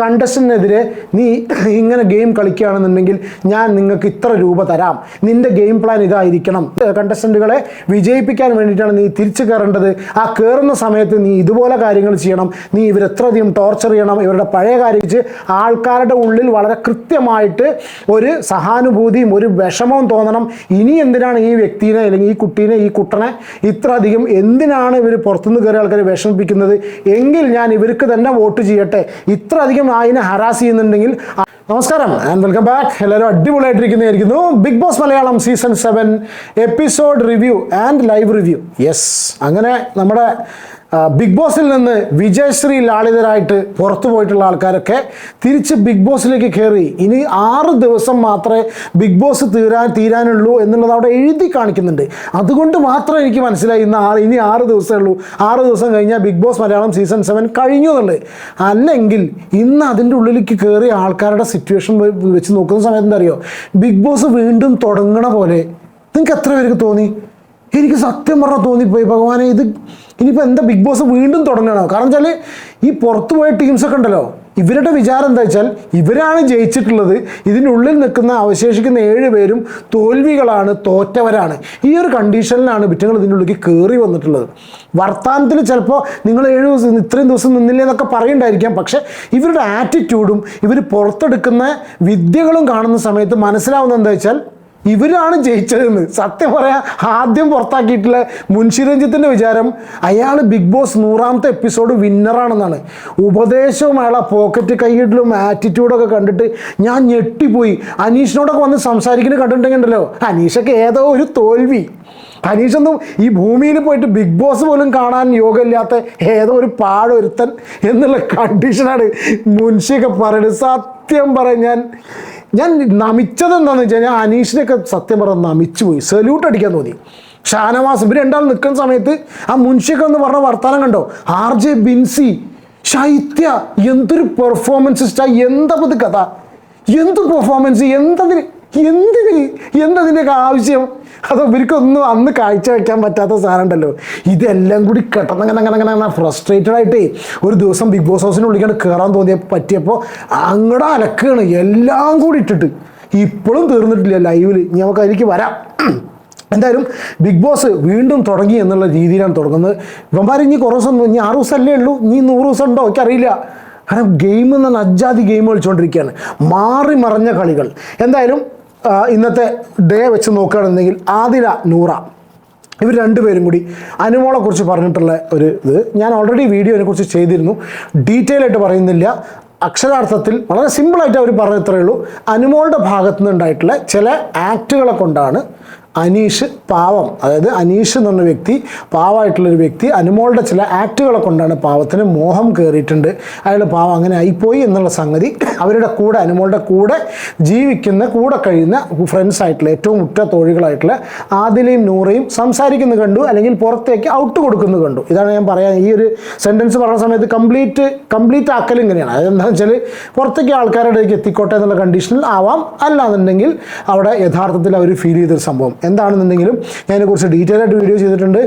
കണ്ടസ്റ്റന്റിനെതിരെ നീ ഇങ്ങനെ ഗെയിം കളിക്കുകയാണെന്നുണ്ടെങ്കിൽ ഞാൻ നിങ്ങൾക്ക് ഇത്ര രൂപ തരാം. നിന്റെ ഗെയിം പ്ലാൻ ഇതായിരിക്കണം. കണ്ടസ്റ്റന്റുകളെ വിജയിപ്പിക്കാൻ വേണ്ടിയിട്ടാണ് നീ തിരിച്ചു കയറേണ്ടത്. ആ കയറുന്ന സമയത്ത് നീ ഇതുപോലെ കാര്യങ്ങൾ ചെയ്യണം. നീ ഇവരെത്രയധികം ടോർച്ചർ ചെയ്യണം. ഇവരുടെ പഴയ കാര്യം ആൾക്കാരുടെ ഉള്ളിൽ വളരെ കൃത്യമായിട്ട് ഒരു സഹാനുഭൂതിയും ഒരു വിഷമവും തോന്നണം. ഇനി എന്തിനാണ് ഈ വ്യക്തിനെ അല്ലെങ്കിൽ ഈ കുട്ടീനെ ഈ കുട്ടനെ ഇത്ര അധികം എന്തിനാണ് ഇവർ പുറത്തുനിന്ന് കയറിയ ആൾക്കാരെ വിഷമിപ്പിക്കുന്നത്? എങ്കിൽ ഞാൻ ഇവർക്ക് തന്നെ വോട്ട് ചെയ്യട്ടെ. ഇത്ര അധികം അതിനെ ഹറാസ് ചെയ്യുന്നുണ്ടെങ്കിൽ നമസ്കാരം ആൻഡ് വെൽക്കം ബാക്ക് എല്ലാവരും അടിപൊളിയായിട്ടിരിക്കുന്നതായിരിക്കുന്നു. Bigg Boss Malayalam season seven episode review and live review yes അങ്ങനെ നമ്മുടെ ബിഗ് ബോസിൽ നിന്ന് വിജയശ്രീ ലാളിതരായിട്ട് പുറത്തു പോയിട്ടുള്ള ആൾക്കാരൊക്കെ തിരിച്ച് ബിഗ് ബോസിലേക്ക് കയറി ഇനി ആറ് ദിവസം മാത്രമേ ബിഗ് ബോസ് തീരാൻ തീരാനുള്ളൂ എന്നുള്ളത് അവിടെ എഴുതി കാണിക്കുന്നുണ്ട്. അതുകൊണ്ട് മാത്രം എനിക്ക് മനസ്സിലായി ഇന്ന് ആറ് ഇനി ആറ് ദിവസമേ ഉള്ളൂ. ആറ് ദിവസം കഴിഞ്ഞാൽ Bigg Boss Malayalam season seven കഴിഞ്ഞു എന്നുള്ളത്. അല്ലെങ്കിൽ ഇന്ന് അതിന്റെ ഉള്ളിലേക്ക് കയറിയ ആൾക്കാരുടെ സിറ്റുവേഷൻ വെച്ച് നോക്കുന്ന സമയത്ത് എന്താ അറിയോ? ബിഗ് ബോസ് വീണ്ടും തുടങ്ങണ പോലെ നിങ്ങൾക്ക് എത്ര പേർക്ക് തോന്നി? എനിക്ക് സത്യം പറഞ്ഞാൽ തോന്നിപ്പോയി. ഭഗവാനെ ഇത് ഇനിയിപ്പോൾ എന്താ ബിഗ് ബോസ് വീണ്ടും തുടങ്ങണോ കാരണം വെച്ചാൽ ഈ പുറത്തു പോയ ടീംസൊക്കെ ഉണ്ടല്ലോ. ഇവരുടെ വിചാരം എന്താ വെച്ചാൽ ഇവരാണ് ജയിച്ചിട്ടുള്ളത് ഇതിനുള്ളിൽ നിൽക്കുന്ന അവശേഷിക്കുന്ന ഏഴ് പേരും തോൽവികളാണ് തോറ്റവരാണ്. ഈ ഒരു കണ്ടീഷനിലാണ് വിറ്റങ്ങൾ ഇതിനുള്ളിലേക്ക് കയറി വന്നിട്ടുള്ളത്. വർത്തമാനത്തിൽ ചിലപ്പോൾ നിങ്ങൾ ഏഴ് ദിവസം ഇത്രയും ദിവസം നിന്നില്ല എന്നൊക്കെ പറയണ്ടായിരിക്കാം പക്ഷേ ഇവരുടെ ആറ്റിറ്റ്യൂഡും ഇവർ പുറത്തെടുക്കുന്ന വിദ്യകളും കാണുന്ന സമയത്ത് മനസ്സിലാവുന്നത് എന്താ വെച്ചാൽ ഇവരാണ് ജയിച്ചതെന്ന്. സത്യം പറയാ ആദ്യം പുറത്താക്കിയിട്ടുള്ള മുൻഷി രഞ്ജിത്തിന്റെ വിചാരം അയാൾ ബിഗ് ബോസ് നൂറാമത്തെ എപ്പിസോഡ് വിന്നറാണെന്നാണ് ഉപദേശവും അയാളെ പോക്കറ്റ് കൈയിടലും ആറ്റിറ്റ്യൂഡൊക്കെ കണ്ടിട്ട് ഞാൻ ഞെട്ടിപ്പോയി. അനീഷിനോടൊക്കെ വന്ന് സംസാരിക്കുന്നത് കണ്ടിട്ടുണ്ടെങ്കിൽ ഉണ്ടല്ലോ അനീഷൊക്കെ ഏതോ ഒരു തോൽവി. അനീഷൊന്നും ഈ ഭൂമിയിൽ പോയിട്ട് ബിഗ് ബോസ് പോലും കാണാൻ യോഗമില്ലാത്ത ഏതോ ഒരു പാടൊരുത്തൻ എന്നുള്ള കണ്ടീഷനാണ് മുൻഷിയൊക്കെ പറയുന്നത്. സത്യം പറയാൻ ഞാൻ ഞാൻ നമിച്ചത് എന്താണെന്ന് വെച്ച് കഴിഞ്ഞാൽ അനീഷിനെയൊക്കെ സത്യം പറഞ്ഞ നമിച്ചു പോയി. സല്യൂട്ട് അടിക്കാൻ തോന്നി. ഷാനവാസ് ഇവർ രണ്ടാൾ നിൽക്കുന്ന സമയത്ത് ആ മുൻഷിയൊക്കെ എന്ന് പറഞ്ഞ വർത്തമാനം കണ്ടോ? ആർ ജെ ബിൻസി ശൈത്യ എന്തൊരു പെർഫോമൻസ് സ്റ്റാ എന്താ കഥ? എന്ത് പെർഫോമൻസ് എന്തതിന് എന്തിന് എന്തതിന്റെയൊക്കെ ആവശ്യം? അത് ഇവർക്കൊന്നും അന്ന് കാഴ്ച വയ്ക്കാൻ പറ്റാത്ത സാധനം ഉണ്ടല്ലോ ഇതെല്ലാം കൂടി കിടന്നങ്ങനെ അങ്ങനെ അങ്ങനെ ഫ്രസ്ട്രേറ്റഡ് ആയിട്ടേ ഒരു ദിവസം ബിഗ് ബോസ് ഹൗസിന് ഉള്ളിക്കാണ്ട് കയറാൻ തോന്നിയ പറ്റിയപ്പോൾ അങ്ങടെ അലക്കാണ്. എല്ലാം കൂടി ഇട്ടിട്ട്. ഇപ്പോഴും തീർന്നിട്ടില്ല ലൈവിൽ നമുക്ക് അതിലേക്ക് വരാം. എന്തായാലും ബിഗ് ബോസ് വീണ്ടും തുടങ്ങി എന്നുള്ള രീതിയിലാണ് തുടങ്ങുന്നത്. ഇവന്മാർ ഇനി കുറേ ദിവസം ഇനി ആറ് ദിവസമല്ലേ ഉള്ളൂ? ഇനി നൂറ് ദിവസം ഉണ്ടോ? എനിക്കറിയില്ല. കാരണം ഗെയിം എന്ന് അജാതി ഗെയിം കളിച്ചുകൊണ്ടിരിക്കുകയാണ് മാറി മറഞ്ഞ കളികൾ. എന്തായാലും ഇന്നത്തെ ഡേ വെച്ച് നോക്കുകയാണെന്നുണ്ടെങ്കിൽ ആതിര നൂറ. ഇവർ രണ്ടുപേരും കൂടി അനുമോളെ കുറിച്ച് പറഞ്ഞിട്ടുള്ള ഒരു ഇത്. ഞാൻ ഓൾറെഡി വീഡിയോനെ കുറിച്ച് ചെയ്തിരുന്നു. ഡീറ്റെയിൽ ആയിട്ട് പറയുന്നില്ല. അക്ഷരാർത്ഥത്തിൽ വളരെ സിമ്പിളായിട്ട് അവർ പറഞ്ഞത്രേ ഉള്ളൂ. അനുമോളുടെ ഭാഗത്തു നിന്നുണ്ടായിട്ടുള്ള ചില ആക്റ്റുകളെ കൊണ്ടാണ് അനീഷ് പാവം. അതായത് അനീഷ് എന്ന് പറഞ്ഞ വ്യക്തി പാവമായിട്ടുള്ളൊരു വ്യക്തി അനുമോളുടെ ചില ആക്റ്റുകളെ കൊണ്ടാണ് പാവത്തിന് മോഹം കയറിയിട്ടുണ്ട് അയാൾ പാവം അങ്ങനെ ആയിപ്പോയി എന്നുള്ള സംഗതി അവരുടെ കൂടെ അനുമോളുടെ കൂടെ ജീവിക്കുന്ന കൂടെ കഴിയുന്ന ഫ്രണ്ട്സ് ആയിട്ടുള്ള ഏറ്റവും ഉറ്റ തോഴികളായിട്ടുള്ള ആദിലയും നൂറയും സംസാരിക്കുന്നത് കണ്ടു അല്ലെങ്കിൽ പുറത്തേക്ക് ഔട്ട് കൊടുക്കുന്നത് കണ്ടു. ഇതാണ് ഞാൻ പറയാൻ ഈ ഒരു സെന്റൻസ് പറഞ്ഞ സമയത്ത് കംപ്ലീറ്റ് കംപ്ലീറ്റ് ആക്കൽ ഇങ്ങനെയാണ്. അതെന്താണെന്ന് വെച്ചാൽ പുറത്തേക്ക് ആൾക്കാരുടെ ഇടയ്ക്ക് എത്തിക്കോട്ടെ എന്നുള്ള കണ്ടീഷനിൽ ആവാം. അല്ലാന്നുണ്ടെങ്കിൽ അവിടെ യഥാർത്ഥത്തിൽ അവർ ഫീൽ ചെയ്തൊരു സംഭവം. എന്താണെന്നുണ്ടെങ്കിലും ഞാൻ ഇതിനെക്കുറിച്ച് ഡീറ്റെയിൽ ആയിട്ട് വീഡിയോ ചെയ്തിട്ടുണ്ട്.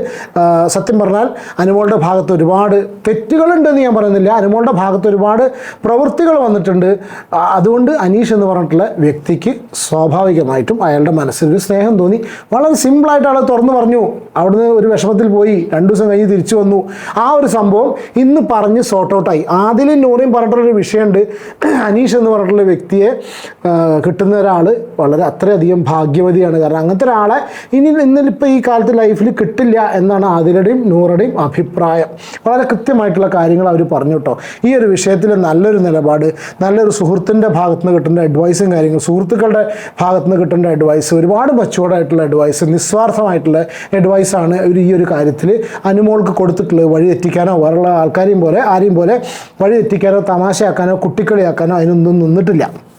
സത്യം പറഞ്ഞാൽ അനുമോളുടെ ഭാഗത്ത് ഒരുപാട് തെറ്റുകളുണ്ടെന്ന് ഞാൻ പറയുന്നില്ല. അനുമോളുടെ ഭാഗത്ത് ഒരുപാട് പ്രവൃത്തികൾ വന്നിട്ടുണ്ട്. അതുകൊണ്ട് അനീഷ് എന്ന് പറഞ്ഞിട്ടുള്ള വ്യക്തിക്ക് സ്വാഭാവികമായിട്ടും അയാളുടെ മനസ്സിൽ ഒരു സ്നേഹം തോന്നി. വളരെ സിമ്പിളായിട്ട് ആൾ തുറന്നു പറഞ്ഞു. അവിടുന്ന് ഒരു വിഷമത്തിൽ പോയി. രണ്ടു ദിവസം കഴിഞ്ഞ് തിരിച്ചു വന്നു. ആ ഒരു സംഭവം ഇന്ന് പറഞ്ഞ് സോർട്ട് ഔട്ടായി ആദ്യം നൂറിയും പറഞ്ഞിട്ടുള്ളൊരു വിഷയമുണ്ട്. അനീഷ് എന്ന് പറഞ്ഞിട്ടുള്ള വ്യക്തിയെ കിട്ടുന്ന ഒരാൾ വളരെ അത്രയധികം ഭാഗ്യവതിയാണ്. കാരണം അങ്ങനത്തെ ഒരാളെ ഇനി ഇന്നിപ്പോൾ ഈ കാലത്ത് ലൈഫിൽ കിട്ടില്ല എന്നാണ് ആദിലയുടെയും നൂറുടെയും അഭിപ്രായം. വളരെ കൃത്യമായിട്ടുള്ള കാര്യങ്ങൾ അവർ പറഞ്ഞു കേട്ടോ. ഈ ഒരു വിഷയത്തിൽ നല്ലൊരു നിലപാട് നല്ലൊരു സുഹൃത്തിന്റെ ഭാഗത്ത് നിന്ന് കിട്ടേണ്ട അഡ്വൈസും കാര്യങ്ങളും സുഹൃത്തുക്കളുടെ ഭാഗത്ത് നിന്ന് കിട്ടേണ്ട അഡ്വൈസ് ഒരുപാട് മച്ചുവേർഡായിട്ടുള്ള അഡ്വൈസ് നിസ്വാർത്ഥമായിട്ടുള്ള അഡ്വൈസാണ് ഇവർ ഈ ഒരു കാര്യത്തിൽ അനുമോൾക്ക് കൊടുത്തിട്ടുള്ളത്. വഴി തെറ്റിക്കാനോ വേറെയുള്ള ആൾക്കാരെയും പോലെ ആരെയും പോലെ വഴി തെറ്റിക്കാനോ തമാശയാക്കാനോ കുട്ടിക്കളിയാക്കാനോ അതിനൊന്നും നിന്നിട്ടില്ല.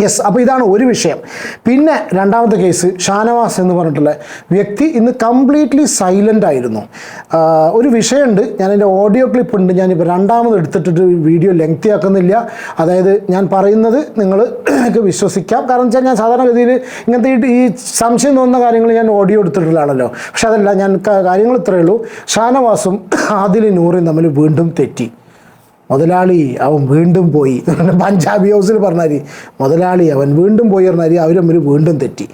യെസ് അപ്പോൾ ഇതാണ് ഒരു വിഷയം. പിന്നെ രണ്ടാമത്തെ കേസ് ഷാനവാസ് എന്ന് പറഞ്ഞിട്ടുള്ള വ്യക്തി ഇന്ന് കംപ്ലീറ്റ്ലി സൈലന്റ് ആയിരുന്നു. ഒരു വിഷയമുണ്ട്. ഞാൻ എന്റെ ഓഡിയോ ക്ലിപ്പ് ഉണ്ട്. ഞാനിപ്പോൾ രണ്ടാമത് എടുത്തിട്ട് വീഡിയോ ലെങ്തി ആക്കുന്നില്ല. അതായത് ഞാൻ പറയുന്നത് നിങ്ങൾ വിശ്വസിക്കാം. കാരണം വെച്ചാൽ ഞാൻ സാധാരണഗതിയിൽ ഇങ്ങനത്തെ ഈ- സംശയം തോന്നുന്ന കാര്യങ്ങൾ ഞാൻ ഓഡിയോ എടുത്തിട്ടുള്ളതാണല്ലോ. പക്ഷേ അതല്ല ഞാൻ കാര്യങ്ങൾ ഇത്രയേ ഉള്ളൂ. ഷാനവാസും ആദിൽ നൂറും തമ്മിൽ വീണ്ടും തെറ്റി. മുതലാളി അവൻ വീണ്ടും പോയി. പഞ്ചാബി ഹൗസിൽ പറഞ്ഞാൽ മുതലാളി അവൻ വീണ്ടും പോയി പറഞ്ഞാൽ അവർ തമ്മിൽ വീണ്ടും തെറ്റി.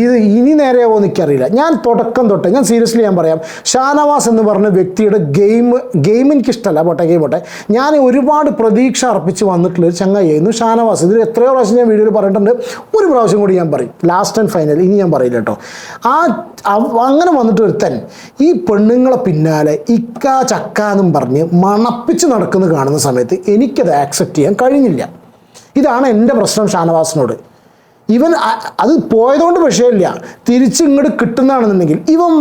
ഇത് ഇനി നേരെയാവോ എനിക്കറിയില്ല. ഞാൻ തുടക്കം തൊട്ട് ഞാൻ സീരിയസ്ലി ഞാൻ പറയാം. ഷാനവാസ് എന്ന് പറഞ്ഞ വ്യക്തിയുടെ ഗെയിം ഗെയിം എനിക്കിഷ്ടമല്ല പോട്ടെ ഗെയിം പോട്ടെ. ഞാൻ ഒരുപാട് പ്രതീക്ഷ അർപ്പിച്ച് വന്നിട്ടുള്ള ചങ്ങായിരുന്നു ഷാനവാസ്. ഇതിൽ എത്രയോ പ്രാവശ്യം ഞാൻ വീഡിയോയിൽ പറഞ്ഞിട്ടുണ്ട്. ഒരു പ്രാവശ്യം കൂടി ഞാൻ പറയും. ലാസ്റ്റ് ആൻഡ് ഫൈനൽ ഇനി ഞാൻ പറയില്ല കേട്ടോ. ആ അങ്ങനെ വന്നിട്ട് ഒരുത്തൻ ഈ പെണ്ണുങ്ങളെ പിന്നാലെ ഇക്ക ചക്ക എന്നും പറഞ്ഞ് മണപ്പിച്ച് നടക്കുന്നത് കാണുന്ന സമയത്ത് എനിക്കത് ആക്സെപ്റ്റ് ചെയ്യാൻ കഴിഞ്ഞില്ല. ഇതാണ് എന്റെ പ്രശ്നം ഷാനവാസിനോട്. ഇവൻ അത് പോയതുകൊണ്ട് വിഷയമില്ല. തിരിച്ച് ഇങ്ങോട്ട് കിട്ടുന്നതാണെന്നുണ്ടെങ്കിൽ ഇവൻ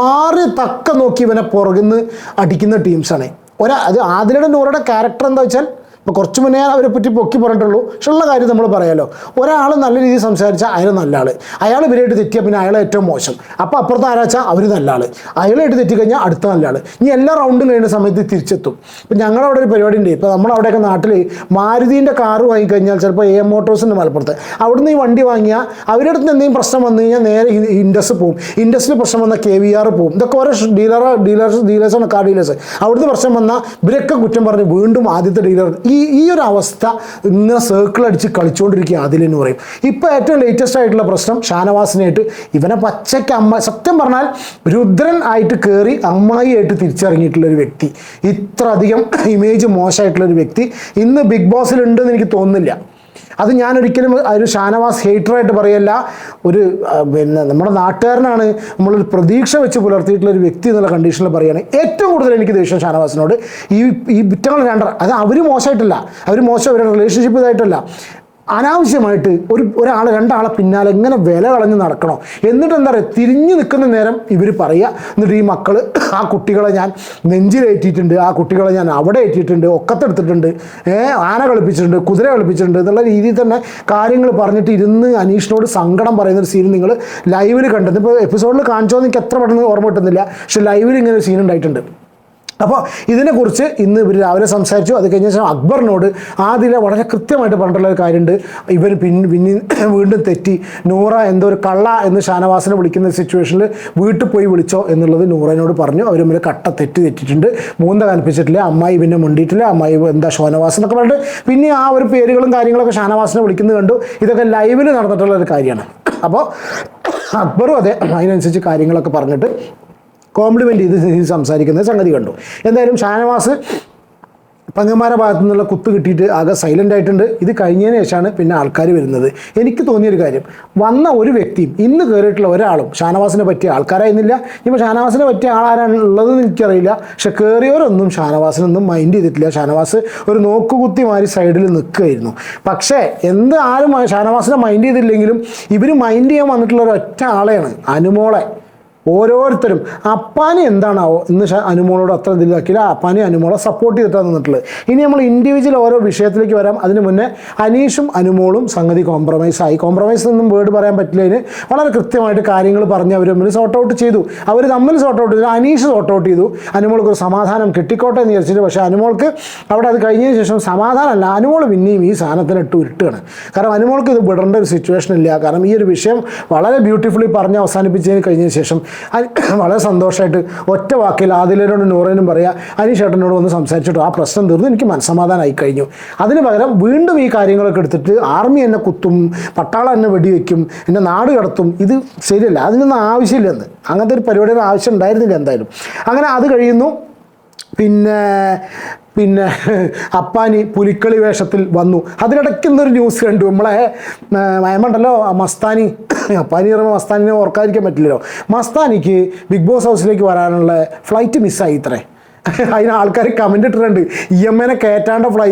മാറി തക്ക നോക്കി ഇവനെ പുറകുന്ന് അടിക്കുന്ന ടീംസാണ് ഒരാ അത് ആദിലയുടെ നൂറുടെ ക്യാരക്ടർ എന്താ വെച്ചാൽ ഇപ്പോൾ കുറച്ച് മുന്നേ അവരെ പറ്റി പൊക്കി പറഞ്ഞിട്ടുള്ളൂ. പക്ഷെ ഉള്ള കാര്യം നമ്മൾ പറയാലോ. ഒരാൾ നല്ല രീതിയിൽ സംസാരിച്ചാൽ അയാൾ നല്ല ആൾ അയാൾ ഇവരായിട്ട് തെറ്റിയാൽ പിന്നെ അയാൾ ഏറ്റവും മോശം. അപ്പോൾ അപ്പുറത്ത് ആരാച്ചാൽ അവർ നല്ല ആൾ അയാളായിട്ട് തെറ്റിക്കഴിഞ്ഞാൽ അടുത്ത നല്ല ആൾ ഇനി എല്ലാ റൗണ്ടും കഴിയുന്ന സമയത്ത് തിരിച്ചെത്തും. ഇപ്പം ഞങ്ങളുടെ അവിടെ ഒരു പരിപാടി ഉണ്ട്. ഇപ്പോൾ നമ്മളവിടെയൊക്കെ നാട്ടിൽ മാരുതീന്റെ കാറ് വാങ്ങിക്കഴിഞ്ഞാൽ ചിലപ്പോൾ എ എം മോട്ടോഴ്സിന്റെ മലപ്പുറത്ത്. അവിടുന്ന് ഈ വണ്ടി വാങ്ങിയാൽ അവരുടെ അടുത്ത് എന്തെങ്കിലും പ്രശ്നം വന്നു കഴിഞ്ഞാൽ നേരെ ഇൻഡസ് പോകും ഇൻഡസിൽ പ്രശ്നം വന്നാൽ കെ വി ആർ പോകും ഇതൊക്കെ ഓരോ ഡീലർ ഡീലേഴ്സ് ഡീലേഴ്സാണ് കാർ ഡീലേഴ്സ് അവിടുന്ന് പ്രശ്നം വന്നാൽ ഇവരൊക്കെ കുറ്റം പറഞ്ഞ് വീണ്ടും ആദ്യത്തെ ഡീലർ ഈ ഈ ഈ ഒരു അവസ്ഥ ഇങ്ങനെ സർക്കിൾ അടിച്ച് കളിച്ചുകൊണ്ടിരിക്കുക അതിലെന്ന് പറയും. ഇപ്പോൾ ഏറ്റവും ലേറ്റസ്റ്റ് ആയിട്ടുള്ള പ്രശ്നം ഷാനവാസിനായിട്ട് ഇവനെ പച്ചയ്ക്ക് അമ്മ സത്യം പറഞ്ഞാൽ രുദ്രൻ ആയിട്ട് കയറി അമ്മായി ആയിട്ട് തിരിച്ചിറങ്ങിയിട്ടുള്ള ഒരു വ്യക്തി. ഇത്ര അധികം ഇമേജ് മോശമായിട്ടുള്ള ഒരു വ്യക്തി. ഇന്ന് ബിഗ് ബോസിൽ ഉണ്ടെന്ന് എനിക്ക് തോന്നുന്നില്ല. അത് ഞാൻ ഒരിക്കലും ഒരു ഷാനവാസ് ഹേറ്ററായിട്ട് പറയല്ല. ഒരു പിന്നെ നമ്മുടെ നാട്ടുകാരനാണ് നമ്മളൊരു പ്രതീക്ഷ വെച്ച് പുലർത്തിയിട്ടുള്ള ഒരു വ്യക്തി എന്നുള്ള കണ്ടീഷനിൽ പറയുകയാണ് ഏറ്റവും കൂടുതൽ എനിക്ക് ദേഷ്യം ഷാനവാസിനോട്. ഈ ഈ വിറ്റങ്ങൾ രണ്ടര അത് അവർ മോശമായിട്ടല്ല. അവർ മോശം അവരുടെ റിലേഷൻഷിപ്പ് ഇതായിട്ടല്ല. അനാവശ്യമായിട്ട് ഒരു ഒരാൾ രണ്ടാളെ പിന്നാലെ എങ്ങനെ വില കളഞ്ഞ് നടക്കണോ? എന്നിട്ട് എന്താ പറയുക തിരിഞ്ഞു നിൽക്കുന്ന നേരം ഇവർ പറയുക എന്നിട്ട് ഈ മക്കൾ ആ കുട്ടികളെ ഞാൻ നെഞ്ചിലേറ്റിയിട്ടുണ്ട് ആ കുട്ടികളെ ഞാൻ അവിടെ ഏറ്റിയിട്ടുണ്ട് ഒക്കത്തെടുത്തിട്ടുണ്ട് ആന കളിപ്പിച്ചിട്ടുണ്ട് കുതിര കളിപ്പിച്ചിട്ടുണ്ട് എന്നുള്ള രീതിയിൽ തന്നെ കാര്യങ്ങൾ പറഞ്ഞിട്ട് ഇരുന്ന് അനീഷിനോട് സങ്കടം പറയുന്ന ഒരു സീൻ നിങ്ങൾ ലൈവിൽ കണ്ടത് ഇപ്പോൾ എപ്പിസോഡിൽ കാണിച്ചോ എനിക്ക് എത്ര പെട്ടെന്ന് ഓർമ്മ കിട്ടുന്നില്ല. പക്ഷെ ലൈവിൽ ഇങ്ങനെ ഒരു സീൻ ഉണ്ടായിട്ടുണ്ട്. അപ്പോൾ ഇതിനെക്കുറിച്ച് ഇന്ന് ഇവർ രാവിലെ സംസാരിച്ചു. അത് കഴിഞ്ഞ ശേഷം അക്ബറിനോട് ആദ്യം വളരെ കൃത്യമായിട്ട് പറഞ്ഞിട്ടുള്ള ഒരു കാര്യമുണ്ട്. ഇവർ പിന്നെ പിന്നെ വീണ്ടും തെറ്റി. നൂറ എന്തോ ഒരു കള്ള എന്ന് ഷാനവാസിനെ വിളിക്കുന്ന സിറ്റുവേഷനിൽ വീട്ടിൽ പോയി വിളിച്ചോ എന്നുള്ളത് നൂറനോട് പറഞ്ഞു. അവർ തമ്മിൽ കട്ട തെറ്റ് തെറ്റിയിട്ടുണ്ട്. മൂന്ന കൽപ്പിച്ചിട്ടില്ല. അമ്മായി പിന്നെ മുണ്ടിയിട്ടില്ല. അമ്മായി എന്താ ഷോനവാസ് എന്നൊക്കെ പറഞ്ഞിട്ട് പിന്നെ ആ ഒരു പേരുകളും കാര്യങ്ങളൊക്കെ ഷാനവാസിനെ വിളിക്കുന്നത് കണ്ടു. ഇതൊക്കെ ലൈവിൽ നടന്നിട്ടുള്ള ഒരു കാര്യമാണ്. അപ്പോൾ അക്ബറും അതെ അതിനനുസരിച്ച് കാര്യങ്ങളൊക്കെ പറഞ്ഞിട്ട് കോംപ്ലിമെന്റ് ചെയ്ത് സംസാരിക്കുന്ന സംഗതി കണ്ടു. എന്തായാലും ഷാനവാസ് പങ്ങന്മാരുടെ ഭാഗത്തു നിന്നുള്ള കുത്ത് കിട്ടിയിട്ട് ആകെ സൈലന്റ് ആയിട്ടുണ്ട്. ഇത് കഴിഞ്ഞതിന് ശേഷമാണ് പിന്നെ ആൾക്കാർ വരുന്നത്. എനിക്ക് തോന്നിയൊരു കാര്യം. വന്ന ഒരു വ്യക്തിയും ഇന്ന് കയറിയിട്ടുള്ള ഒരാളും ഷാനവാസിനെ പറ്റിയ ആൾക്കാരായിരുന്നില്ല. ഇപ്പോൾ ഷാനവാസിനെ പറ്റിയ ആളാരാണ് ഉള്ളതെന്ന് എനിക്കറിയില്ല. പക്ഷെ കയറിയവരൊന്നും ഷാനവാസിനൊന്നും മൈൻഡ് ചെയ്തിട്ടില്ല. ഷാനവാസ് ഒരു നോക്കുകുത്തി മാറി സൈഡിൽ നിൽക്കുകയായിരുന്നു. പക്ഷേ എന്ത് ആരും ഷാനവാസിനെ മൈൻഡ് ചെയ്തില്ലെങ്കിലും ഇവർ മൈൻഡ് ചെയ്യാൻ വന്നിട്ടുള്ള ഒരു ഒറ്റ ആളെയാണ് അനുമോളെ. ഓരോരുത്തരും അപ്പാനെ എന്താണാവോ? ഇന്ന് അനുമോളോട് അത്ര ഇതിലാക്കിയില്ല അപ്പാനെ അനുമോളെ സപ്പോർട്ട് ചെയ്തിട്ടാണ് നിന്നിട്ടുള്ളത് ഇനി നമ്മൾ ഇൻഡിവിജ്വൽ ഓരോ വിഷയത്തിലേക്ക് വരാം. അതിന് മുന്നേ അനീഷും അനുമോളും സംഗതി കോംപ്രമൈസ് ആയി. കോംപ്രമൈസ് നിന്നും വേർഡ് പറയാൻ പറ്റില്ലതിന് വളരെ കൃത്യമായിട്ട് കാര്യങ്ങൾ പറഞ്ഞ് അവർ തമ്മിൽ സോർട്ട് ഔട്ട് ചെയ്തു. അവർ തമ്മിൽ സോർട്ട് ഔട്ട് ചെയ്തു. അനീഷ് സോർട്ട് ഔട്ട് ചെയ്തു. അനുമോൾക്ക് ഒരു സമാധാനം കിട്ടിക്കോട്ടെ എന്ന് വിചാരിച്ചിട്ട്. പക്ഷേ അനുമോൾക്ക് അവിടെ അത് കഴിഞ്ഞതിന് ശേഷം സമാധാനമല്ല അനുമോൾ പിന്നെയും ഈ സാധനത്തിന് ഇട്ട് ഉരുട്ടുകയാണ്. കാരണം അനുമോൾക്ക് ഇത് വിടേണ്ട ഒരു സിറ്റുവേഷൻ ഇല്ല. കാരണം ഈ ഒരു വിഷയം വളരെ ബ്യൂട്ടിഫുള്ളി പറഞ്ഞ് അവസാനിപ്പിച്ചതിന് കഴിഞ്ഞതിന് ശേഷം വളരെ സന്തോഷമായിട്ട് ഒറ്റ വാക്കിൽ ആദിലരോടും നൂറേനും പറയുക അനീഷേട്ടനോട് വന്ന് സംസാരിച്ചിട്ട് ആ പ്രശ്നം തീർന്നു എനിക്ക് മനസ്സമാധാനമായി കഴിഞ്ഞു. അതിന് പകരം വീണ്ടും ഈ കാര്യങ്ങളൊക്കെ എടുത്തിട്ട് ആർമി എന്നെ കുത്തും പട്ടാളം എന്നെ വെടിവെക്കും എന്നെ നാട് കടത്തും ഇത് ശരിയല്ല അതിനൊന്നും ആവശ്യമില്ലെന്ന്. അങ്ങനത്തെ ഒരു പരിപാടിയുടെ ആവശ്യം ഉണ്ടായിരുന്നില്ല എന്തായാലും. അങ്ങനെ അത് കഴിയുന്നു. പിന്നെ പിന്നെ അപ്പാനി പുലിക്കളി വേഷത്തിൽ വന്നു. അതിനിടയ്ക്ക് ഇന്നൊരു ന്യൂസ് കണ്ടു. നമ്മളെ മയമുണ്ടല്ലോ ആ മസ്താനി. അപ്പാനി പറയുമ്പോൾ മസ്താനിനെ ഓർക്കാതിരിക്കാൻ പറ്റില്ലല്ലോ. മസ്താനിക്ക് ബിഗ് ബോസ് ഹൗസിലേക്ക് വരാനുള്ള ഫ്ലൈറ്റ് മിസ്സായി ഇത്രേ. അതിന് ആൾക്കാർ കമന്റ് ഇട്ടിട്ടുണ്ട്. ഇ എം എനെ കയറ്റാണ്ട ഫ്ലൈ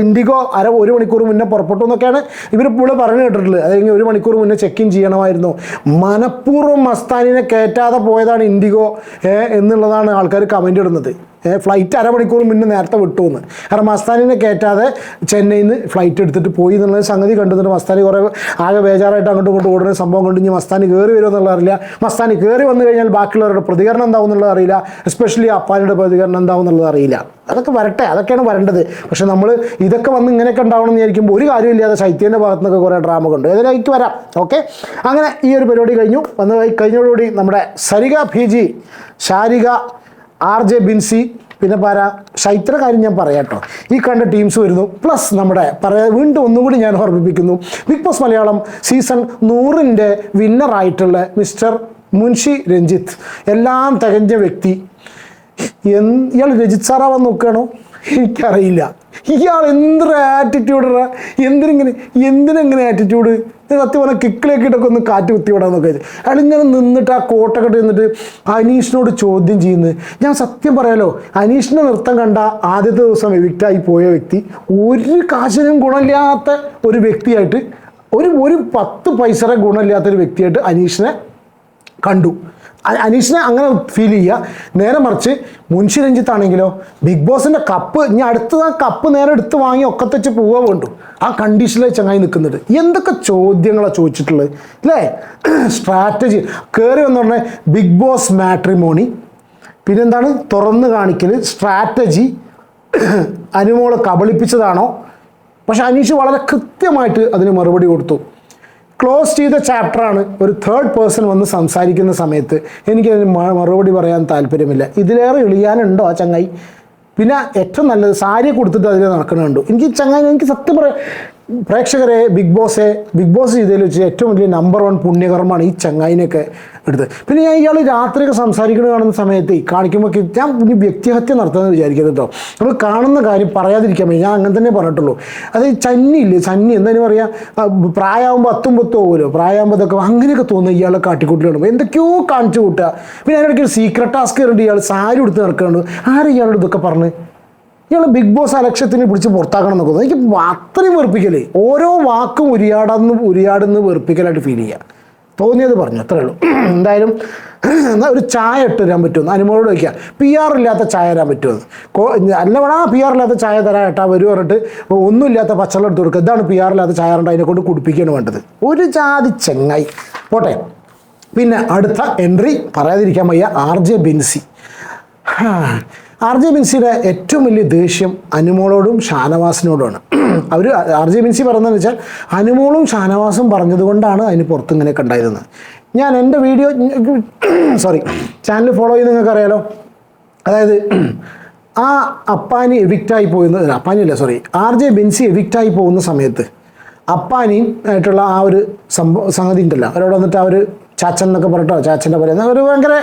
ഇൻഡിഗോ അര ഒരു മണിക്കൂർ മുന്നേ പുറപ്പെട്ടു എന്നൊക്കെയാണ് ഇവർ ഇപ്പോൾ പറഞ്ഞു കേട്ടിട്ടുള്ളത്. അതായത് ഒരു മണിക്കൂർ മുന്നേ ചെക്ക് ഇൻ ചെയ്യണമായിരുന്നു. മനഃപൂർവം മസ്താനിനെ കയറ്റാതെ പോയതാണ് ഇൻഡിഗോ എന്നുള്ളതാണ് ആൾക്കാർ കമന്റ് ഇടുന്നത്. ഫ്ലൈറ്റ് അരമണിക്കൂർ മുന്നേ നേരത്തെ വിട്ടു എന്ന് കാരണം മസ്താനിനെ കയറ്റാതെ ചെന്നൈയിൽ നിന്ന് ഫ്ലൈറ്റ് എടുത്തിട്ട് പോയി എന്നുള്ള സംഗതി കണ്ടുന്നിട്ട് മസ്താനി കുറേ ആകെ ബേജാറായിട്ട് അങ്ങോട്ട് ഇങ്ങോട്ട് ഓടുന്ന സംഭവം കൊണ്ട്. ഇനി മസ്താനി കയറി വരുമോ എന്നുള്ളത് അറിയില്ല. മസ്താനി കയറി വന്നു കഴിഞ്ഞാൽ ബാക്കിയുള്ളവരുടെ പ്രതികരണം എന്താവും എന്നുള്ളത് അറിയില്ല. എസ്പെഷ്യലി അപ്പാനിയുടെ പ്രതികരണം എന്താവും എന്നുള്ളത് അറിയില്ല. അതൊക്കെ വരട്ടെ അതൊക്കെയാണ് വരേണ്ടത്. പക്ഷെ നമ്മൾ ഇതൊക്കെ വന്ന് ഇങ്ങനെയൊക്കെ ഉണ്ടാവണം എന്ന് വിചാരിക്കുമ്പോൾ ഒരു കാര്യമില്ലാതെ ശൈത്യന്റെ ഭാഗത്തു നിന്നൊക്കെ കുറേ ഡ്രാമ കൊണ്ട്. അതിലേക്ക് വരാം. ഓക്കെ അങ്ങനെ ഈ ഒരു പരിപാടി കഴിഞ്ഞു. വന്ന് കഴിഞ്ഞോടുകൂടി നമ്മുടെ സരിക ഭി ജി ശാരിക ആർ ജെ ബിൻസി പിന്നെ പാര ശൈത്ര കാര്യം ഞാൻ പറയാട്ടോ. ഈ കണ്ട ടീംസ് വരുന്നു. പ്ലസ് നമ്മുടെ പറയാ വീണ്ടും ഒന്നുകൂടി ഞാൻ ഓർമ്മിപ്പിക്കുന്നു. ബിഗ് ബോസ് മലയാളം സീസൺ നൂറിന്റെ വിന്നറായിട്ടുള്ള മിസ്റ്റർ മുൻഷി രഞ്ജിത്ത്. എല്ലാം തികഞ്ഞ വ്യക്തി. എന്ത് ഇയാൾ രജിത് സാറാവാൻ നോക്കുകയാണോ? എനിക്കറിയില്ല. ഇയാൾ എന്തൊരു ആറ്റിറ്റ്യൂഡ് എന്തിനിങ്ങനെ എന്തിനെങ്ങനെ ആറ്റിറ്റ്യൂഡ് സത്യം പറഞ്ഞാൽ കിക്കിലേക്ക് ഇട്ടൊക്കെ ഒന്ന് കാറ്റ് കുത്തി വിടാൻ നോക്കുക അയാൾ ഇങ്ങനെ നിന്നിട്ട് ആ കോട്ടക്കെട്ട് നിന്നിട്ട് അനീഷിനോട് ചോദ്യം ചെയ്യുന്നത് ഞാൻ സത്യം പറയാലോ അനീഷിന്റെ നൃത്തം കണ്ട ആദ്യത്തെ ദിവസം എവിക്റ്റായി പോയ വ്യക്തി ഒരു കാശിനും ഗുണമില്ലാത്ത ഒരു വ്യക്തിയായിട്ട് ഒരു ഒരു പത്ത് പൈസയുടെ ഗുണമില്ലാത്തൊരു വ്യക്തിയായിട്ട് അനീഷിനെ കണ്ടു. അനീഷിനെ അങ്ങനെ ഫീൽ ചെയ്യുക. നേരെ മറിച്ച് മുൻഷി രഞ്ജിത്താണെങ്കിലോ ബിഗ് ബോസിന്റെ കപ്പ് ഇനി അടുത്ത ആ കപ്പ് നേരെ എടുത്ത് വാങ്ങി ഒക്കത്തെച്ച് പോവുക വേണ്ടു. ആ കണ്ടീഷനിൽ ചങ്ങായി നിൽക്കുന്നുണ്ട് എന്തൊക്കെ ചോദ്യങ്ങളാണ് ചോദിച്ചിട്ടുള്ളത്? അല്ലേ സ്ട്രാറ്റജി കയറി വന്ന് പറഞ്ഞാൽ ബിഗ് ബോസ് മാട്രിമോണി. പിന്നെന്താണ്? തുറന്ന് കാണിക്കൽ സ്ട്രാറ്റജി അനുമോളെ കബളിപ്പിച്ചതാണോ? പക്ഷെ അനീഷ് വളരെ കൃത്യമായിട്ട് അതിന് മറുപടി കൊടുത്തു. ക്ലോസ് ചെയ്ത ചാപ്റ്ററാണ് ഒരു തേർഡ് പേഴ്സൺ വന്ന് സംസാരിക്കുന്ന സമയത്ത് എനിക്ക് മറുപടി പറയാൻ താല്പര്യമില്ല. ഇതിലേറെ ഇളിയാനുണ്ടോ ആ ചങ്ങായി? പിന്നെ ഏറ്റവും നല്ലത് സാരി കൊടുത്തിട്ട് അതിൽ നടക്കണുണ്ടോ. എനിക്ക് ചങ്ങായി എനിക്ക് സത്യം പറയാം പ്രേക്ഷകരെ ബിഗ് ബോസെ ബിഗ് ബോസ് ചെയ്തതിൽ വെച്ച് ഏറ്റവും വലിയ നമ്പർ വൺ പുണ്യകർമ്മമാണ് ഈ ചങ്ങായിനെയൊക്കെ എടുത്തത്. പിന്നെ ഞാൻ ഇയാൾ രാത്രിയൊക്കെ സംസാരിക്കുന്നത് കാണുന്ന സമയത്ത് കാണിക്കുമ്പോൾ ഞാൻ ഇനി വ്യക്തിഹത്യ നടത്തുന്നത് വിചാരിക്കരുത് കേട്ടോ നമ്മൾ കാണുന്ന കാര്യം പറയാതിരിക്കാൻ വേണ്ടി ഞാൻ അങ്ങനെ തന്നെ പറഞ്ഞിട്ടുള്ളൂ. അത് ചന്നി ഇല്ലേ? ചന്നി എന്തായാലും പറയുക പ്രായമാകുമ്പോൾ അത്തും പത്തും പോകുമല്ലോ പ്രായമാകുമ്പോൾ അതൊക്കെ അങ്ങനെയൊക്കെ തോന്നുന്നു ഇയാളെ കാട്ടിക്കൂട്ടി കാണുമ്പോൾ എന്തൊക്കെയോ കാണിച്ചു കൂട്ടുക. പിന്നെ അതിനിടയ്ക്ക് ഒരു സീക്രട്ട് ടാസ്ക് കയറിയിട്ട് ഇയാൾ സാരി എടുത്ത് നടക്കുന്നുണ്ട് ആരും ഇയാളോട് ഇതൊക്കെ പറഞ്ഞ്? ഇയാൾ ബിഗ് ബോസ് അലക്ഷ്യത്തിന് പിടിച്ച് പുറത്താക്കണം എന്നൊക്കെ. എനിക്ക് അത്രയും വെറുപ്പിക്കലേ. ഓരോ വാക്കും ഉരിയാടാന്ന് ഉരിയാടുന്ന് വെറുപ്പിക്കലായിട്ട് ഫീൽ ചെയ്യുക തോന്നിയത് പറഞ്ഞു അത്രേ ഉള്ളൂ. എന്തായാലും എന്നാൽ ഒരു ചായ ഇട്ട് തരാൻ പറ്റുമെന്ന് അനുമോളോട് വയ്ക്കുക പി ആർ ഇല്ലാത്ത ചായ തരാൻ പറ്റുമെന്ന് അല്ല വേണം പി ആർ ഇല്ലാത്ത ചായ തരാൻ ഏട്ടാ വരും പറഞ്ഞിട്ട് ഒന്നുമില്ലാത്ത പച്ചവെള്ളം എടുത്ത് കൊടുക്കുക ഇതാണ് പി ആർ ഇല്ലാത്ത ചായ പറഞ്ഞിട്ട് അതിനെ കൊണ്ട് കുടിപ്പിക്കുകയാണ് വേണ്ടത്. ഒരു ജാതി ചെങ്ങായി. പോട്ടെ. പിന്നെ അടുത്ത എൻട്രി പറയാതിരിക്കാൻ വയ്യ R J Binsi R J ബിൻസിയുടെ ഏറ്റവും വലിയ ദേഷ്യം അനുമോളോടും ഷാനവാസിനോടുമാണ് അവർ ആർ ജെ ബിൻസി പറഞ്ഞതെന്ന് വെച്ചാൽ അനുമോളും ഷാനവാസും പറഞ്ഞതുകൊണ്ടാണ് അതിന് പുറത്ത് ഇങ്ങനെയൊക്കെ ഉണ്ടായിരുന്നത്. ഞാൻ എന്റെ വീഡിയോ സോറി ചാനൽ ഫോളോ ചെയ്ത് നിങ്ങൾക്ക് അറിയാലോ അതായത് ആ അപ്പാനി എവിക്റ്റായി പോകുന്ന അപ്പാനി അല്ല സോറി ആർ ജെ ബിൻസി എവിക്റ്റായി പോകുന്ന സമയത്ത് അപ്പാനിയും ആയിട്ടുള്ള ആ ഒരു സംഭവ സംഗതി ഉണ്ടല്ലോ. അവരോട് വന്നിട്ട് ആ ഒരു ചാച്ചൻ എന്നൊക്കെ പറഞ്ഞിട്ടോ ചാച്ചന്റെ പറയുന്ന ഒരു ഭയങ്കര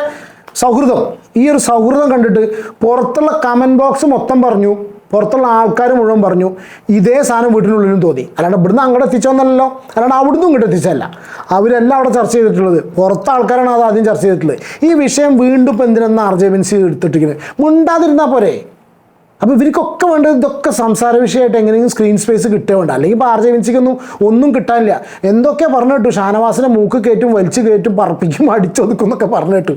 സൗഹൃദം. ഈ ഒരു സൗഹൃദം കണ്ടിട്ട് പുറത്തുള്ള കമന്റ് ബോക്സ് മൊത്തം പറഞ്ഞു പുറത്തുള്ള ആൾക്കാർ മുഴുവൻ പറഞ്ഞു ഇതേ സാധനം വീട്ടിനുള്ളിലും തോന്നി. അല്ലാണ്ട് ഇവിടുന്ന് അങ്ങോട്ട് എത്തിച്ചോന്നല്ലോ അല്ലാണ്ട് അവിടുന്ന് ഇങ്ങോട്ട് എത്തിച്ചല്ല അവരെല്ലാം അവിടെ ചർച്ച ചെയ്തിട്ടുള്ളത് പുറത്തെ ആൾക്കാരാണ് അത് ആദ്യം ചർച്ച ചെയ്തിട്ടുള്ളത്. ഈ വിഷയം വീണ്ടും ഇപ്പം എന്തിനെന്ന് ആർ ജെ ബിൻസി എടുത്തിട്ടിരിക്കുന്നത് മിണ്ടാതിരുന്നാൽ പോരെ. അപ്പോൾ ഇവർക്കൊക്കെ വേണ്ടത് ഇതൊക്കെ സംസാര വിഷയമായിട്ട് എങ്ങനെയെങ്കിലും സ്ക്രീൻ സ്പേസ് കിട്ടേ വേണ്ട. അല്ലെങ്കിൽ ഇപ്പോൾ ആർ ജെ വിൻസിക്കൊന്നും ഒന്നും കിട്ടാനില്ല. എന്തൊക്കെ പറഞ്ഞു കേട്ടു ഷാനവാസിനെ മൂക്ക് കയറ്റും വലിച്ചു കയറ്റും പറപ്പിക്കും അടിച്ചൊതുക്കും എന്നൊക്കെ പറഞ്ഞു കേട്ടു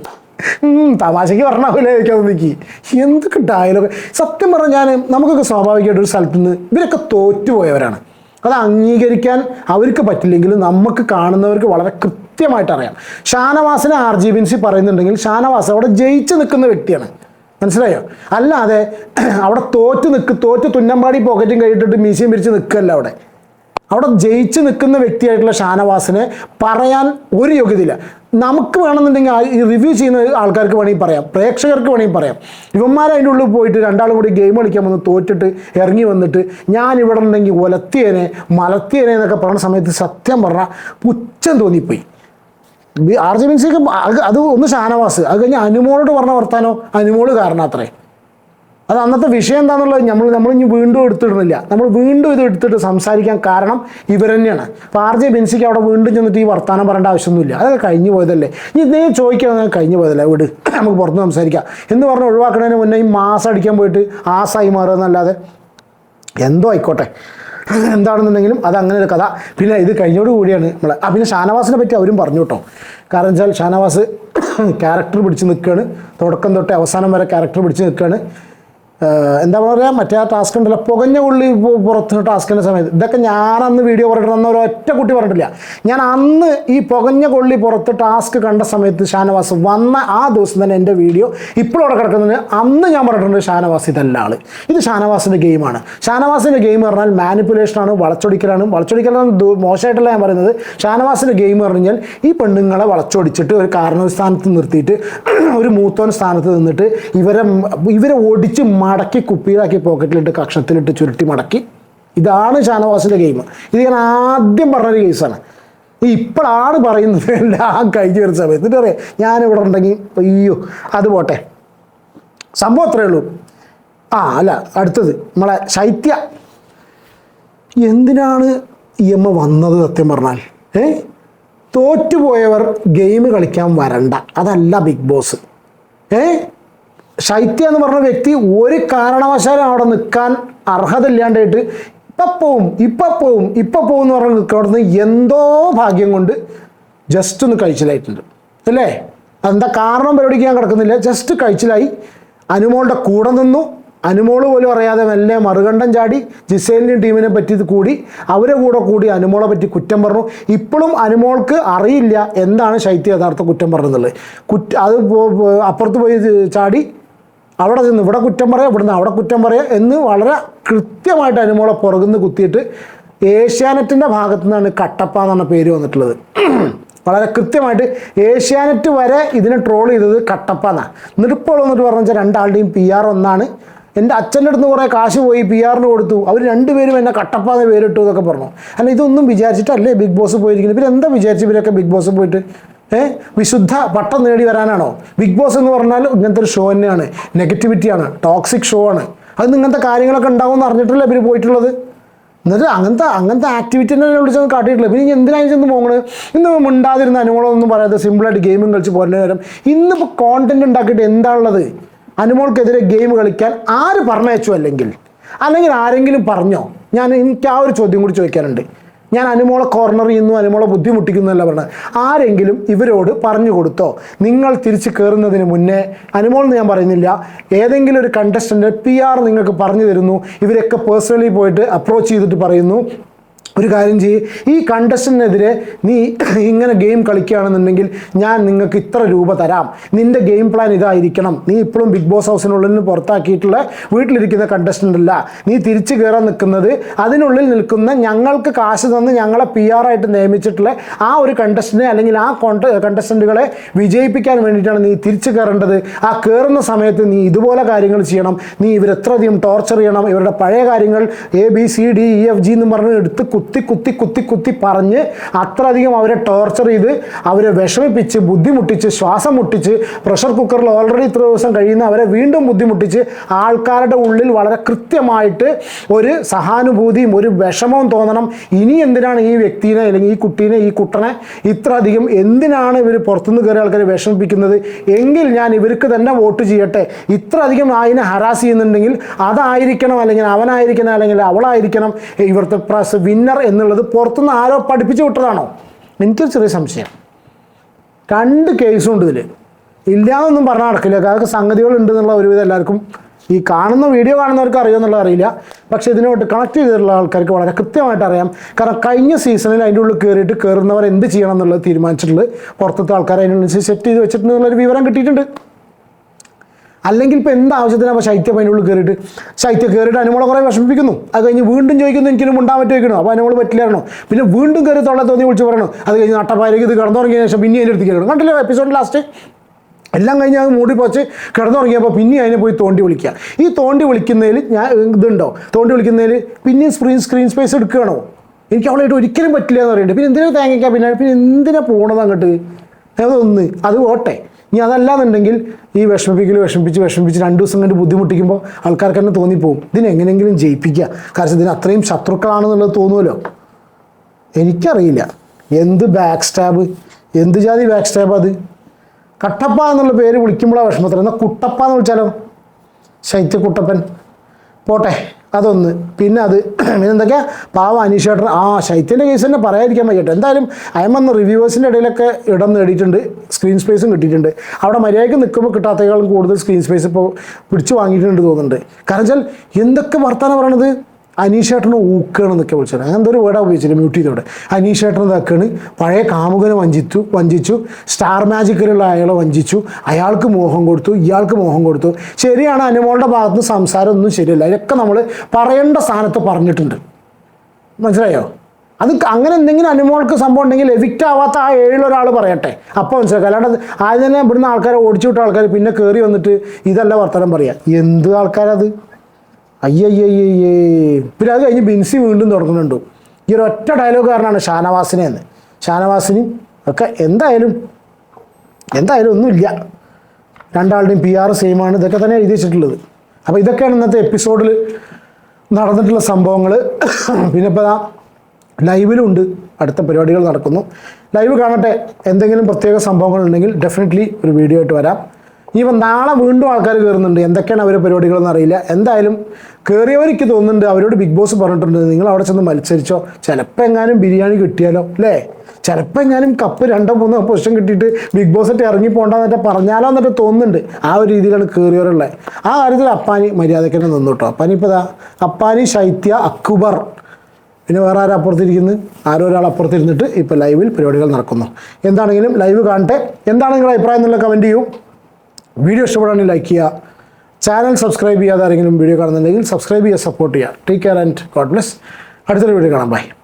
തമാശയ്ക്ക് പറഞ്ഞാവില്ലേ ചോദിക്കാൻ നിൽക്കി എന്തൊക്കെ ഡയലോഗ് സത്യം പറഞ്ഞാൽ ഞാൻ നമുക്കൊക്കെ സ്വാഭാവികമായിട്ട് ഒരു സ്ഥലത്ത് നിന്ന് ഇവരൊക്കെ തോറ്റുപോയവരാണ്. അത് അംഗീകരിക്കാൻ അവർക്ക് പറ്റില്ലെങ്കിലും നമുക്ക് കാണുന്നവർക്ക് വളരെ കൃത്യമായിട്ട് അറിയാം. ഷാനവാസിനെ ആർ ജി ബിൻസി പറയുന്നുണ്ടെങ്കിൽ ഷാനവാസ് അവിടെ ജയിച്ച് നിൽക്കുന്ന വ്യക്തിയാണ്. മനസ്സിലായോ? അല്ലാതെ അവിടെ തോറ്റ് നിൽക്ക് തോറ്റ് തുന്നമ്പാടി പോക്കറ്റും കഴിഞ്ഞിട്ടിട്ട് മീശയും പിരിച്ച് നിൽക്കല്ല അവിടെ. അവിടെ ജയിച്ച് നിൽക്കുന്ന വ്യക്തിയായിട്ടുള്ള ഷാനവാസിനെ പറയാൻ ഒരു യോഗ്യതയില്ല. നമുക്ക് വേണമെന്നുണ്ടെങ്കിൽ ഈ റിവ്യൂ ചെയ്യുന്ന ആൾക്കാർക്ക് വേണമെങ്കിൽ പറയാം. പ്രേക്ഷകർക്ക് വേണമെങ്കിൽ പറയാം. ഇവന്മാർ അതിന്റെ ഉള്ളിൽ പോയിട്ട് രണ്ടാളും കൂടി ഗെയിം കളിക്കാൻ വന്ന് തോറ്റിട്ട് ഇറങ്ങി വന്നിട്ട് ഞാൻ ഇവിടെ ഉണ്ടെങ്കിൽ ഒലത്തിയേനെ മലത്തിയേനെ എന്നൊക്കെ പറഞ്ഞ സമയത്ത് സത്യം പറഞ്ഞാൽ പുച്ഛം തോന്നിപ്പോയി. ആർ ജെ ബിൻസിക്ക് അത് ഒന്ന് ഷാനവാസ്. അത് കഴിഞ്ഞ് അനുമോളോട് പറഞ്ഞ വർത്താനോ? അനുമോൾ കാരണത്രേ. അത് അന്നത്തെ വിഷയം എന്താണെന്നുള്ളത് നമ്മൾ നമ്മൾ ഇനി വീണ്ടും എടുത്തിടുന്നില്ല. നമ്മൾ വീണ്ടും ഇത് എടുത്തിട്ട് സംസാരിക്കാൻ കാരണം ഇവർ തന്നെയാണ്. അപ്പോൾ ആർ ജെ ബെൻസിക്ക് അവിടെ വീണ്ടും ചെന്നിട്ട് ഈ വർത്താനം പറയേണ്ട ആവശ്യമൊന്നുമില്ല. അതൊക്കെ കഴിഞ്ഞു പോയതല്ലേ? ഇനി നീ ചോദിക്കാൻ കഴിഞ്ഞു പോയതല്ലേ? വിട്. നമുക്ക് പുറത്ത് സംസാരിക്കാം. എന്ന് പറഞ്ഞ് ഒഴിവാക്കുന്നതിന് മുന്നേ ഈ മാസം അടിക്കാൻ പോയിട്ട് ആസായി മാറുന്നല്ലാതെ എന്തോ ആയിക്കോട്ടെ. എന്താണെന്നുണ്ടെങ്കിലും അത് അങ്ങനെ ഒരു കഥ. പിന്നെ ഇത് കഴിഞ്ഞോട് കൂടിയാണ് നമ്മൾ ആ പിന്നെ ഷാനവാസിനെ പറ്റി അവരും പറഞ്ഞു കേട്ടോ. കാരണം വെച്ചാൽ ഷാനവാസ് ക്യാരക്ടർ പിടിച്ച് നിൽക്കുകയാണ്. തുടക്കം തൊട്ട് അവസാനം വരെ ക്യാരക്ടർ പിടിച്ച് നിൽക്കുകയാണ്. എന്താ പറയുക മറ്റേ ആ ടാസ്ക് ഉണ്ടല്ലോ പുകഞ്ഞ ഉള്ളി പുറത്ത് ടാസ്കിന്റെ സമയത്ത്. ഇതൊക്കെ ഞാൻ അന്ന് വീഡിയോ പറഞ്ഞിട്ട് ഒരു ഒറ്റ കുട്ടി പറഞ്ഞിട്ടില്ല. ഞാൻ അന്ന് ഈ പുകഞ്ഞ കൊള്ളി പുറത്ത് ടാസ്ക് കണ്ട സമയത്ത് ഷാനവാസ് വന്ന ആ ദിവസം തന്നെ എന്റെ വീഡിയോ ഇപ്പോഴും അവിടെ കിടക്കുന്നതിന് അന്ന് ഞാൻ പറഞ്ഞിട്ടുണ്ട് ഷാനവാസ് ഇതല്ല ആൾ ഇത് ഷാനവാസിന്റെ ഗെയിമാണ് ഷാനവാസിന്റെ ഗെയിം പറഞ്ഞാൽ മാനിപ്പുലേഷനാണ് വളച്ചൊടിക്കലാണ്. വളച്ചൊടിക്കലാണ് മോശമായിട്ടല്ല ഞാൻ പറയുന്നത്. ഷാനവാസിന്റെ ഗെയിം പറഞ്ഞു കഴിഞ്ഞാൽ ഈ പെണ്ണുങ്ങളെ വളച്ചൊടിച്ചിട്ട് ഒരു കാരണസ്ഥാനത്ത് നിർത്തിയിട്ട് ഒരു മൂത്തോൻ സ്ഥാനത്ത് നിന്നിട്ട് ഇവരെ ഇവരെ ഒടിച്ച് മടക്കി കുപ്പിയിലാക്കി പോക്കറ്റിലിട്ട് കക്ഷത്തിലിട്ട് ചുരുട്ടി മടക്കി. ഇതാണ് ഷാനവാസിന്റെ ഗെയിം ഇത് ഞാൻ ആദ്യം പറഞ്ഞൊരു കേസാണ് ഇപ്പോഴാണ് പറയുന്നത് എല്ലാം കഴിഞ്ഞ ഒരു സമയത്ത് എന്നിട്ട് ഞാൻ ഞാനിവിടെ ഉണ്ടെങ്കിൽ അയ്യോ അത് പോട്ടെ. സംഭവം അത്രയേ ഉള്ളൂ. ആ അല്ല അടുത്തത്. നമ്മളെ ശൈത്യ. എന്തിനാണ് ഈ അമ്മ വന്നത് സത്യം പറഞ്ഞാൽ? ഏ? തോറ്റുപോയവർ ഗെയിം കളിക്കാൻ വരണ്ട. അതല്ല ബിഗ് ബോസ്. ഏ? ശൈത്യ എന്ന് പറഞ്ഞ വ്യക്തി ഒരു കാരണവശാലും അവിടെ നിൽക്കാൻ അർഹത ഇല്ലാണ്ടായിട്ട് ഇപ്പം പോവും ഇപ്പം പോവും ഇപ്പം പോവും എന്ന് പറഞ്ഞ് നിൽക്കുന്നത് എന്തോ ഭാഗ്യം കൊണ്ട് ജസ്റ്റ് ഒന്ന് കഴിച്ചിലായിട്ടുണ്ട്. അല്ലേ? അതെന്താ കാരണം പരിപാടിക്ക് ഞാൻ കിടക്കുന്നില്ല. ജസ്റ്റ് കഴിച്ചിലായി. അനുമോളുടെ കൂടെ നിന്നു. അനുമോൾ പോലും അറിയാതെ മെല്ലെ മറുകണ്ഠം ചാടി ജിസേലിന്റെയും ടീമിനെ പറ്റി കൂടി അവരെ കൂടെ കൂടി അനുമോളെ പറ്റി കുറ്റം പറഞ്ഞു. ഇപ്പോഴും അനുമോൾക്ക് അറിയില്ല എന്താണ് ശൈത്യ യഥാർത്ഥ കുറ്റം പറഞ്ഞെന്നുള്ളത് കുറ്റ അത് അപ്പുറത്ത് പോയി ചാടി അവിടെ നിന്ന് ഇവിടെ കുറ്റം പറയാം ഇവിടുന്ന് അവിടെ കുറ്റം പറയാം എന്ന് വളരെ കൃത്യമായിട്ട് അനുമോളെ പുറകുന്ന് കുത്തിയിട്ട് ഏഷ്യാനെറ്റിന്റെ ഭാഗത്തു നിന്നാണ് കട്ടപ്പ എന്ന പേര് വന്നിട്ടുള്ളത്. വളരെ കൃത്യമായിട്ട് ഏഷ്യാനെറ്റ് വരെ ഇതിനെ ട്രോൾ ചെയ്തത് കട്ടപ്പ എന്നാണ് എന്നിട്ട് വന്നിട്ട് പറഞ്ഞു വെച്ചാൽ രണ്ടാളുടെയും പി ആർ ഒന്നാണ്. എന്റെ അച്ഛന്റെ അടുത്ത് കുറേ കാശ് പോയി പി ആറിന് കൊടുത്തു. അവർ രണ്ടുപേരും എന്നെ കട്ടപ്പ എന്ന് പേരിട്ടു എന്നൊക്കെ പറഞ്ഞു. അല്ല ഇതൊന്നും വിചാരിച്ചിട്ടല്ലേ ബിഗ് ബോസ് പോയിരിക്കുന്നത്? പിന്നെ എന്താ വിചാരിച്ചു ഇവരൊക്കെ ബിഗ് ബോസ് പോയിട്ട് ഏഹ് വിശുദ്ധ പട്ടം നേടി വരാനാണോ? ബിഗ് ബോസ് എന്ന് പറഞ്ഞാൽ ഇങ്ങനത്തെ ഒരു ഷോ തന്നെയാണ്. നെഗറ്റിവിറ്റിയാണ് ടോക്സിക് ഷോ ആണ്. അത് ഇങ്ങനത്തെ കാര്യങ്ങളൊക്കെ ഉണ്ടാവും എന്ന് അറിഞ്ഞിട്ടല്ലേ ഇവർ പോയിട്ടുള്ളത്? എന്നിട്ട് അങ്ങനത്തെ അങ്ങനത്തെ ആക്ടിവിറ്റി തന്നെ വിളിച്ചൊന്നും കാട്ടിയിട്ടില്ല പിന്നെ ഇനി എന്തിനായി ചെന്ന് പോകണത് ഇന്ന് മിണ്ടാതിരുന്ന അനുമോളൊന്നും പറയാതെ സിമ്പിളായിട്ട് ഗെയിമും കളിച്ച് പോരുന്ന നേരം ഇന്നിപ്പോൾ കോണ്ടന്റ് ഉണ്ടാക്കിയിട്ട് എന്താണുള്ളത്? അനുമോൾക്കെതിരെ ഗെയിം കളിക്കാൻ ആര് പറഞ്ഞയച്ചു അല്ലെങ്കിൽ? അല്ലെങ്കിൽ ആരെങ്കിലും പറഞ്ഞോ? ഞാൻ എനിക്ക് ആ ഒരു ചോദ്യം കൂടി ചോദിക്കാനുണ്ട്. ഞാൻ അനുമോളെ കോർണർ ചെയ്യുന്നു അനുമോളെ ബുദ്ധിമുട്ടിക്കുന്നു എന്നല്ല പറഞ്ഞത്. ആരെങ്കിലും ഇവരോട് പറഞ്ഞു കൊടുത്തോ നിങ്ങൾ തിരിച്ച് കയറുന്നതിന് മുന്നേ അനുമോൾ ഞാൻ പറയുന്നില്ല ഏതെങ്കിലും ഒരു കണ്ടസ്റ്റന്റ് പി ആർ നിങ്ങൾക്ക് പറഞ്ഞു തരുന്നു ഇവരൊക്കെ പേഴ്സണലി പോയിട്ട് അപ്രോച്ച് ചെയ്തിട്ട് പറയുന്നു ഒരു കാര്യം ചെയ്യ്. ഈ കണ്ടസ്റ്റിനെതിരെ നീ ഇങ്ങനെ ഗെയിം കളിക്കുകയാണെന്നുണ്ടെങ്കിൽ ഞാൻ നിങ്ങൾക്ക് ഇത്ര രൂപ തരാം. നിന്റെ ഗെയിം പ്ലാൻ ഇതായിരിക്കണം. നീ ഇപ്പോഴും ബിഗ് ബോസ് ഹൗസിനുള്ളിൽ നിന്ന് പുറത്താക്കിയിട്ടുള്ള വീട്ടിലിരിക്കുന്ന കണ്ടസ്റ്റന്റ് അല്ല. നീ തിരിച്ചു കയറാൻ നിൽക്കുന്നത് അതിനുള്ളിൽ നിൽക്കുന്ന ഞങ്ങൾക്ക് കാശ് തന്ന് ഞങ്ങളെ പി ആറായിട്ട് നിയമിച്ചിട്ടുള്ള ആ ഒരു കണ്ടസ്റ്റിനെ അല്ലെങ്കിൽ ആ കോണ്ട വിജയിപ്പിക്കാൻ വേണ്ടിയിട്ടാണ് നീ തിരിച്ചു കയറേണ്ടത് ആ കയറുന്ന സമയത്ത് നീ ഇതുപോലെ കാര്യങ്ങൾ ചെയ്യണം. നീ ഇവരെത്രയധികം ടോർച്ചർ ചെയ്യണം. ഇവരുടെ പഴയ കാര്യങ്ങൾ A B C D E F G എന്ന് പറഞ്ഞ് എടുത്ത് കുത്തി കുത്തി കുത്തി കുത്തി പറഞ്ഞ് അത്രയധികം അവരെ ടോർച്ചർ ചെയ്ത് അവരെ വിഷമിപ്പിച്ച് ബുദ്ധിമുട്ടിച്ച് ശ്വാസം മുട്ടിച്ച് പ്രഷർ കുക്കറിൽ ഓൾറെഡി ഇത്ര ദിവസം കഴിയുന്ന അവരെ വീണ്ടും ബുദ്ധിമുട്ടിച്ച് ആൾക്കാരുടെ ഉള്ളിൽ വളരെ കൃത്യമായിട്ട് ഒരു സഹാനുഭൂതിയും ഒരു വിഷമവും തോന്നണം. ഇനി എന്തിനാണ് ഈ വ്യക്തിനെ അല്ലെങ്കിൽ ഈ കുട്ടീനെ ഈ കുട്ടനെ ഇത്ര അധികം എന്തിനാണ് ഇവർ പുറത്തുനിന്ന് കയറിയ ആൾക്കാരെ വിഷമിപ്പിക്കുന്നത്? എങ്കിൽ ഞാൻ ഇവർക്ക് തന്നെ വോട്ട് ചെയ്യട്ടെ. ഇത്ര അധികം അതിനെ ഹരാസ് ചെയ്യുന്നുണ്ടെങ്കിൽ അതായിരിക്കണം അല്ലെങ്കിൽ അവനായിരിക്കണം അല്ലെങ്കിൽ അവളായിരിക്കണം. ഇവിടുത്തെ പ്രസ് വിന്നർ എന്നുള്ളത് പുറത്തുനിന്ന് ആരോ പഠിപ്പിച്ചു വിട്ടതാണോ? എനിക്കൊരു ചെറിയ സംശയം. രണ്ട് കേസും ഉണ്ട് ഇതിൽ ഇല്ലാന്നൊന്നും പറഞ്ഞാൽ നടക്കില്ല. കാരണം സംഗതികൾ ഉണ്ട് എന്നുള്ള ഒരുവിധം എല്ലാവർക്കും ഈ കാണുന്ന വീഡിയോ കാണുന്നവർക്ക് അറിയുമെന്നുള്ളത് അറിയില്ല. പക്ഷെ ഇതിനോട്ട് കണക്ട് ചെയ്തിട്ടുള്ള ആൾക്കാർക്ക് വളരെ കൃത്യമായിട്ട് അറിയാം. കാരണം കഴിഞ്ഞ സീസണിൽ അതിന്റെ ഉള്ളിൽ കയറിയിട്ട് കയറുന്നവർ എന്ത് ചെയ്യണം എന്നുള്ളത് തീരുമാനിച്ചിട്ടുള്ളത് പുറത്തത്തെ ആൾക്കാർ അതിനനുസരിച്ച് സെറ്റ് ചെയ്ത് വെച്ചിട്ടുണ്ടെന്നുള്ളൊരു വിവരം കിട്ടിയിട്ടുണ്ട്. അല്ലെങ്കിൽ ഇപ്പോൾ എന്ത് ആവശ്യത്തിനാണ് അപ്പോൾ ശൈത്യം അതിന്റെ ഉള്ളിൽ കയറിയിട്ട് ശൈത്യം കയറിയിട്ട് അനുമോളെ കുറേ വിഷമിപ്പിക്കുന്നു. അത് കഴിഞ്ഞ് വീണ്ടും ചോദിക്കുന്നു എനിക്ക് ഉണ്ടാൻ പറ്റുമോ ചോദിക്കണം അപ്പോൾ അനുമോൾ പറ്റില്ലായിരുന്നു. പിന്നെ വീണ്ടും കയറി തൊള്ള തോന്നി വിളിച്ച് പറയണം. അത് കഴിഞ്ഞ് നട്ടപ്പാലേക്ക് ഇത് കിടന്നുറങ്ങിയ ശേഷം പിന്നെ അതിന്റെ അടുത്ത് കയറണം കണ്ടില്ലേ എപ്പിസോഡ് ലാസ്റ്റ് എല്ലാം കഴിഞ്ഞ് അത് മൂടി പോച്ച് കിടന്നുറങ്ങിയപ്പോൾ പിന്നെ അതിനെ പോയി തോണ്ടി വിളിക്കുക. ഈ തോണ്ടി വിളിക്കുന്നതിൽ ഞാൻ ഇതുണ്ടോ? തോണ്ടി വിളിക്കുന്നതിൽ പിന്നെയും സ്ക്രീൻ സ്ക്രീൻ സ്പേസ് എടുക്കുകയാണോ? എനിക്ക് അവളായിട്ട് ഒരിക്കലും പറ്റില്ല എന്ന് പറയുന്നുണ്ട്. പിന്നെ എന്തിനാ തേങ്ങയ്ക്കാൻ പിന്നെ പിന്നെ എന്തിനാ പോകണത് അങ്ങോട്ട്? അതൊന്ന് അത് ഓട്ടെ ഇനി അതല്ലാന്നുണ്ടെങ്കിൽ ഈ വിഷമിപ്പിക്കൽ വിഷമിപ്പിച്ച് വിഷമിപ്പിച്ച് രണ്ട് ദിവസം കണ്ട് ബുദ്ധിമുട്ടിക്കുമ്പോൾ ആൾക്കാർക്ക് തന്നെ തോന്നിപ്പോവും. ഇതിനെങ്ങനെയെങ്കിലും ജയിപ്പിക്കുക. കാരണം ഇതിന് അത്രയും ശത്രുക്കളാണെന്നുള്ളത് തോന്നുമല്ലോ എനിക്കറിയില്ല. എന്ത് ബാക്ക് സ്റ്റാബ് എന്ത് ജാതി ബാക്ക് സ്റ്റാബ് അത്? കട്ടപ്പ എന്നുള്ള പേര് വിളിക്കുമ്പോഴാണ് വിഷമത്തിൽ എന്നാൽ കുട്ടപ്പ എന്ന് വിളിച്ചാലോ? ശൈത്യ കുട്ടപ്പൻ. പോട്ടെ. അതൊന്ന്. പിന്നെ അത് പിന്നെ എന്തൊക്കെയാ പാവ അനീഷേട്ടൻ ആ ശൈത്യന്റെ കേസ് തന്നെ പറയാതിരിക്കാൻ വയ്യട്ടെ. എന്തായാലും അയമെന്ന റിവ്യൂവേഴ്സിന്റെ ഇടയിലൊക്കെ ഇടം നേടിയിട്ടുണ്ട്. സ്ക്രീൻ സ്പേസും കിട്ടിയിട്ടുണ്ട്. അവിടെ മര്യാദയ്ക്ക് നിൽക്കുമ്പോൾ കിട്ടാത്തതിനേക്കാളും കൂടുതൽ സ്ക്രീൻ സ്പേസ് ഇപ്പോൾ പിടിച്ചു വാങ്ങിയിട്ടുണ്ട് തോന്നുന്നുണ്ട്. കാരണം വെച്ചാൽ എന്തൊക്കെ വർത്താനം പറയണത്? അനീഷേട്ടനെ ഊക്കണം എന്നൊക്കെ വിളിച്ചത്. അങ്ങനത്തെ ഒരു വേർഡാണ് ഉപയോഗിച്ചത് മ്യൂട്ട് ചെയ്തോടെ അനീഷേട്ടനെ ഇതാക്കാണ് പഴയ കാമുകനെ വഞ്ചിച്ചു വഞ്ചിച്ചു. സ്റ്റാർ മാജിക്കിലുള്ള അയാളെ വഞ്ചിച്ചു. അയാൾക്ക് മോഹം കൊടുത്തു ഇയാൾക്ക് മോഹം കൊടുത്തു. ശരിയാണ് അനുമോളുടെ ഭാഗത്ത് നിന്ന് സംസാരം ഒന്നും ശരിയല്ല. അതൊക്കെ നമ്മൾ പറയേണ്ട സ്ഥാനത്ത് പറഞ്ഞിട്ടുണ്ട്. മനസ്സിലായോ? അത് അങ്ങനെ എന്തെങ്കിലും അനുമോൾക്ക് സംഭവം ഉണ്ടെങ്കിൽ എവിക്റ്റ് ആവാത്ത ആ ഏഴിലൊരാൾ പറയട്ടെ. അപ്പോൾ മനസ്സിലാക്കുക അല്ലാണ്ട് ആദ്യം തന്നെ ഇവിടുന്ന് ആൾക്കാരെ ഓടിച്ചു വിട്ട ആൾക്കാർ പിന്നെ കയറി വന്നിട്ട് ഇതല്ല വർത്തമാനം പറയാം. എന്ത് ആൾക്കാരത്? അയ്യയ്യയ്യേ പിന്നെ അത് കഴിഞ്ഞ് ബിൻസി വീണ്ടും തുടങ്ങുന്നുണ്ട്. ഈ ഒരു ഒറ്റ ഡയലോഗ് കാരണമാണ് ഷാനവാസിനെ എന്ന്. ഷാനവാസിന് ഒക്കെ എന്തായാലും എന്തായാലും ഒന്നുമില്ല. രണ്ടാളുടെയും പി ആർ സെയിമാണ് ഇതൊക്കെ തന്നെ എഴുതി വെച്ചിട്ടുള്ളത്. അപ്പോൾ ഇതൊക്കെയാണ് ഇന്നത്തെ എപ്പിസോഡിൽ നടന്നിട്ടുള്ള സംഭവങ്ങൾ പിന്നെ ഇപ്പോൾ ആ ലൈവിലുണ്ട് അടുത്ത പരിപാടികൾ നടക്കുന്നു. ലൈവ് കാണട്ടെ. എന്തെങ്കിലും പ്രത്യേക സംഭവങ്ങൾ ഉണ്ടെങ്കിൽ ഡെഫിനറ്റ്ലി ഒരു വീഡിയോ ആയിട്ട് വരാം. ഇനിയിപ്പോൾ നാളെ വീണ്ടും ആൾക്കാർ കയറുന്നുണ്ട് എന്തൊക്കെയാണ് അവരുടെ പരിപാടികളെന്ന് അറിയില്ല. എന്തായാലും കയറിയവർക്ക് തോന്നുന്നുണ്ട് അവരോട് ബിഗ് ബോസ് പറഞ്ഞിട്ടുണ്ട്. നിങ്ങൾ അവിടെ ചെന്ന് മത്സരിച്ചോ. ചിലപ്പോൾ എങ്ങാനും ബിരിയാണി കിട്ടിയാലോ അല്ലേ? ചിലപ്പോൾ എങ്ങാനും കപ്പ് രണ്ടോ മൂന്നോ പൊസിഷൻ കിട്ടിയിട്ട് ബിഗ് ബോസ് ആയിട്ട് ഇറങ്ങി പോകണ്ടെന്നിട്ട് പറഞ്ഞാലോ എന്നിട്ട് തോന്നുന്നുണ്ട്. ആ ഒരു രീതിയിലാണ് കയറിയവരുള്ളത് ആ കാര്യത്തിൽ അപ്പാനി മര്യാദയ്ക്ക് തന്നെ നിന്നു കേട്ടോ. അപ്പാനി ഇപ്പോൾ അപ്പാനി ശൈത്യ അക്ബർ. പിന്നെ വേറെ ആരും അപ്പുറത്തിരിക്കുന്നത് ആരോ ഒരാൾ അപ്പുറത്തിരുന്നിട്ട് ഇപ്പോൾ ലൈവിൽ പരിപാടികൾ നടക്കുന്നു. എന്താണെങ്കിലും ലൈവ് കാണട്ടെ. എന്താണ് നിങ്ങളുടെ അഭിപ്രായം എന്നുള്ള കമന്റ് ചെയ്യൂ. വീഡിയോ ഇഷ്ടപ്പെടുകയാണെങ്കിൽ ലൈക്ക് ചെയ്യുക. ചാനൽ സബ്സ്ക്രൈബ് ചെയ്യാതെ ആരെങ്കിലും വീഡിയോ കാണുന്നുണ്ടെങ്കിൽ സബ്സ്ക്രൈബ് ചെയ്യുക സപ്പോർട്ട് ചെയ്യുക. Take care and God bless അടുത്തൊരു വീഡിയോ കാണാം. ബൈ